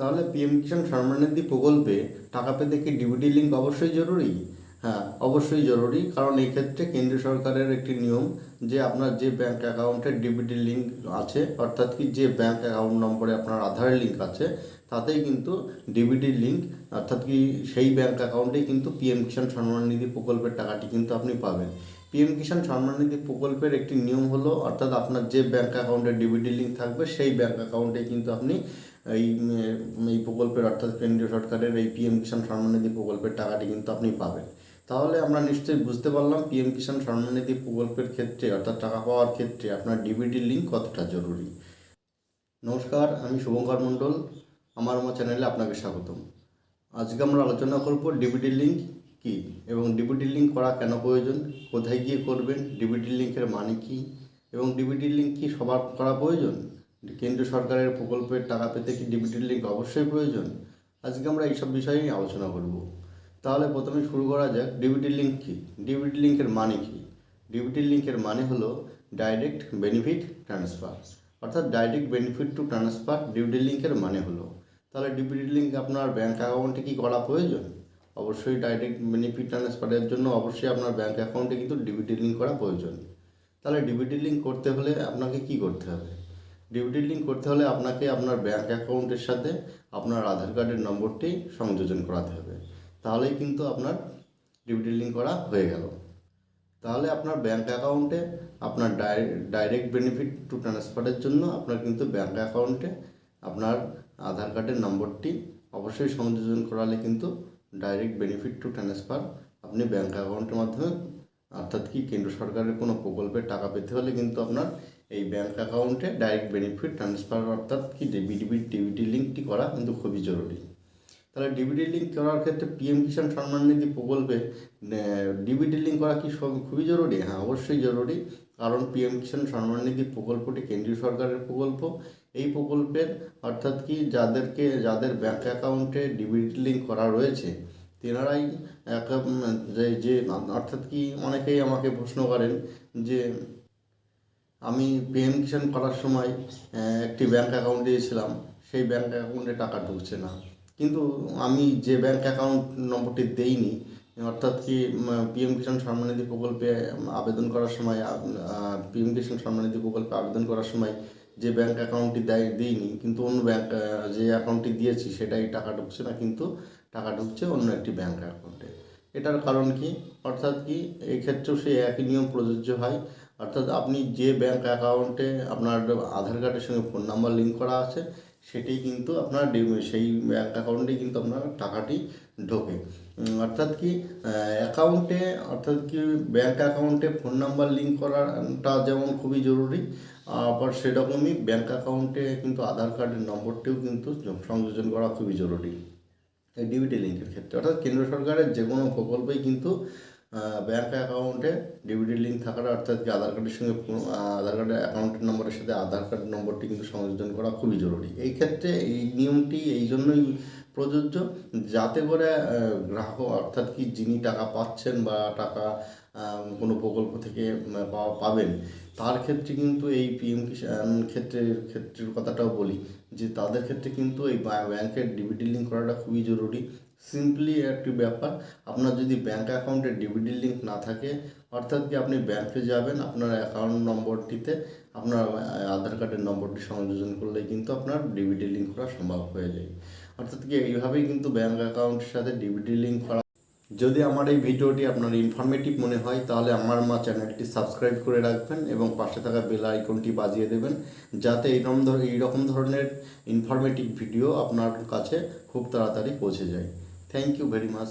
তাহলে পিএম কিষাণ সম্মানিধি প্রকল্পে টাকা পেতে কি ডিবিটি লিঙ্ক অবশ্যই জরুরি? হ্যাঁ অবশ্যই জরুরি, কারণ এই ক্ষেত্রে কেন্দ্রীয় সরকারের একটি নিয়ম যে আপনার যে ব্যাংক অ্যাকাউন্টে ডিবিটি লিঙ্ক আছে, অর্থাৎ কি যে ব্যাংক অ্যাকাউন্ট নম্বরে আপনার আধার লিঙ্ক আছে, তাতেই কিন্তু ডিবিটি লিঙ্ক অর্থাৎ কি সেই ব্যাংক অ্যাকাউন্টেই কিন্তু পিএম কিষাণ সম্মান নিধি প্রকল্পের টাকাটি কিন্তু আপনি পাবেন। পিএম কিষাণ সম্মান নিধি প্রকল্পের একটি নিয়ম হলো, অর্থাৎ আপনার যে ব্যাংক অ্যাকাউন্টে ডিবিটি লিঙ্ক থাকবে, সেই ব্যাংক অ্যাকাউন্টে কিন্তু আপনি এই এই প্রকল্পের অর্থাৎ কেন্দ্রীয় সরকারের এই পিএম কিষাণ সম্মাননিধি প্রকল্পের টাকাটি কিন্তু আপনি পাবেন। তাহলে আমরা নিশ্চয়ই বুঝতে পারলাম পিএম কিষাণ সম্মাননিধি প্রকল্পের ক্ষেত্রে, অর্থাৎ টাকা পাওয়ার ক্ষেত্রে আপনার ডিবিটি লিঙ্ক কতটা জরুরি? নমস্কার, আমি শুভঙ্কর মণ্ডল, আমার আমার চ্যানেলে আপনাকে স্বাগতম। আজকে আমরা আলোচনা করব ডিবিটি লিঙ্ক কী এবং ডিবিটি লিঙ্ক করা কেন প্রয়োজন, কোথায় গিয়ে করবেন ডিবিটি লিঙ্কের মানে কী এবং ডিবিটি লিঙ্ক কি সবার করা প্রয়োজন? কেন্দ্রীয় সরকারের প্রকল্পের টাকা পেতে কি ডিবিটি লিঙ্ক অবশ্যই প্রয়োজন? আজকে আমরা এইসব বিষয়েই আলোচনা করব। তাহলে প্রথমে শুরু করা যাক ডিবিটি লিঙ্ক কী? ডিবিটি লিঙ্কের মানে কী? ডিবিটি লিঙ্কের মানে হলো ডাইরেক্ট বেনিফিট ট্রান্সফার। অর্থাৎ direct benefit to transfer DBT লিঙ্কের মানে হলো। তাহলে ডিবিটি লিঙ্ক আপনার ব্যাঙ্ক অ্যাকাউন্টে কি করা প্রয়োজন? অবশ্যই ডাইরেক্ট বেনিফিট ট্রান্সফারের জন্য অবশ্যই আপনার ব্যাঙ্ক অ্যাকাউন্টে কিন্তু ডিবিটি লিঙ্ক করা প্রয়োজন। তাহলে ডিবিটি লিঙ্ক করতে হলে আপনাকে কি করতে হবে? ডিবিটি লিঙ্ক করতে হলে আপনাকে আপনার ব্যাঙ্ক অ্যাকাউন্টের সাথে আপনার আধার কার্ডের নম্বরটি সংযোজন করাতে হবে। তাহলেই কিন্তু আপনার ডিবিটি লিঙ্ক করা হয়ে গেল। তাহলে আপনার ব্যাঙ্ক অ্যাকাউন্টে আপনার ডাইরেক্ট বেনিফিট টু ট্রান্সফারের জন্য আপনার কিন্তু ব্যাঙ্ক অ্যাকাউন্টে আপনার আধার কার্ডের নম্বরটি অবশ্যই সংযোজন করালে কিন্তু ডাইরেক্ট বেনিফিট টু ট্রান্সফার আপনি ব্যাঙ্ক অ্যাকাউন্টের মাধ্যমে অর্থাৎ কি, কেন্দ্র সরকারের কোনো প্রকল্পের টাকা পেতে হলে কিন্তু আপনার এই ব্যাঙ্ক অ্যাকাউন্টে ডাইরেক্ট বেনিফিট ট্রান্সফার অর্থাৎ কি ডিবিটি ডিবিটি লিঙ্কটি করা কিন্তু খুবই জরুরি। তাহলে ডিবিটি লিঙ্ক করার ক্ষেত্রে পিএম কিষাণ সম্মান নিধি প্রকল্পে ডিবিটি লিঙ্ক করা কি খুবই জরুরি? হ্যাঁ অবশ্যই জরুরি। কারণ পিএম কিষাণ সম্মান নিধি প্রকল্পটি কেন্দ্রীয় সরকারের প্রকল্প। এই প্রকল্পের অর্থাৎ কি, যাদেরকে, যাদের ব্যাঙ্ক অ্যাকাউন্টে ডিবিটি লিঙ্ক করা রয়েছে তেনারাই এক যে অর্থাৎ কি অনেকেই আমাকে প্রশ্ন করেন যে, আমি পিএম কিষাণ করার সময় একটি ব্যাঙ্ক অ্যাকাউন্ট দিয়েছিলাম, সেই ব্যাঙ্ক অ্যাকাউন্টে টাকা ঢুকছে না। কিন্তু আমি যে ব্যাঙ্ক অ্যাকাউন্ট নম্বরটি দেইনি, অর্থাৎ কি পিএম কিষাণ সম্মানিধি প্রকল্পে আবেদন করার সময় পিএম কিষাণ সম্মানিধি প্রকল্পে আবেদন করার সময় যে ব্যাঙ্ক অ্যাকাউন্টটি দেয়, দিইনি। কিন্তু অন্য ব্যাঙ্ক যে অ্যাকাউন্টটি দিয়েছি, সেটাই টাকা ঢুকছে না। কিন্তু টাকা ঢুকছে অন্য একটি ব্যাঙ্ক অ্যাকাউন্টে এটার কারণ কি? অর্থাৎ কি? এই ক্ষেত্রেও সেই একই নিয়ম প্রযোজ্য হয়। অর্থাৎ আপনি যে ব্যাঙ্ক অ্যাকাউন্টে আপনার আধার কার্ডের সঙ্গে ফোন নাম্বার লিঙ্ক করা আছে, সেটি কিন্তু আপনার সেই ব্যাঙ্ক অ্যাকাউন্টে কিন্তু আপনার টাকাটি ঢোকে। অর্থাৎ কি? অ্যাকাউন্টে অর্থাৎ কি? ব্যাঙ্ক অ্যাকাউন্টে ফোন নাম্বার লিঙ্ক করাটা যেমন খুবই জরুরি, আবার সেরকমই ব্যাঙ্ক অ্যাকাউন্টে কিন্তু আধার কার্ডের নম্বরটিও কিন্তু সংযোজন করা খুবই জরুরি। ডিবিটি লিঙ্কের ক্ষেত্রে। অর্থাৎ কেন্দ্র সরকারের যে কোনো প্রকল্পেই কিন্তু ব্যাঙ্ক অ্যাকাউন্টে ডিবিটি লিঙ্ক থাকাটা, অর্থাৎ কি আধার কার্ডের সঙ্গে আধার কার্ডের অ্যাকাউন্টের নম্বরের সাথে আধার কার্ড নম্বরটি কিন্তু সংযোজন করা খুবই জরুরি। এই ক্ষেত্রে এই নিয়মটি, এই জন্যই প্রযোজ্য। যাতে করে গ্রাহক, অর্থাৎ কি যিনি টাকা পাচ্ছেন বা টাকা কোনো প্রকল্প থেকে পাবেন, তার ক্ষেত্রে কিন্তু এই পিএম কিষাণ ক্ষেত্রের ক্ষেত্রের কথাটাও বলি যে তাদের ক্ষেত্রে কিন্তু এই ব্যাংকের ডিবিটি লিঙ্ক করাটা খুবই জরুরি। সিম্পলি একটি ব্যাপার, আপনার যদি ব্যাঙ্ক অ্যাকাউন্টে ডিবিটি লিঙ্ক না থাকে, অর্থাৎ কি আপনি ব্যাংকে যাবেন, আপনার অ্যাকাউন্ট নম্বরটিতে, আপনার আধার কার্ডের নম্বরটি সংযোজন করলেই কিন্তু আপনার ডিবিটি লিঙ্ক করা সম্ভব হয়ে যায়। অর্থাৎ কি, এইভাবেই কিন্তু ব্যাঙ্ক অ্যাকাউন্টের সাথে ডিবিটি লিঙ্ক করা। যদি আমার এই ভিডিওটি আপনার ইনফরমেটিভ মনে হয়, তাহলে আমার মা চ্যানেলটি সাবস্ক্রাইব করে রাখবেন এবং পাশে থাকা বেল আইকনটি বাজিয়ে দেবেন, যাতে এইরকম এইরকম ধরনের ইনফরমেটিভ ভিডিও আপনার কাছে খুব তাড়াতাড়ি পৌঁছে যায়। Thank you very much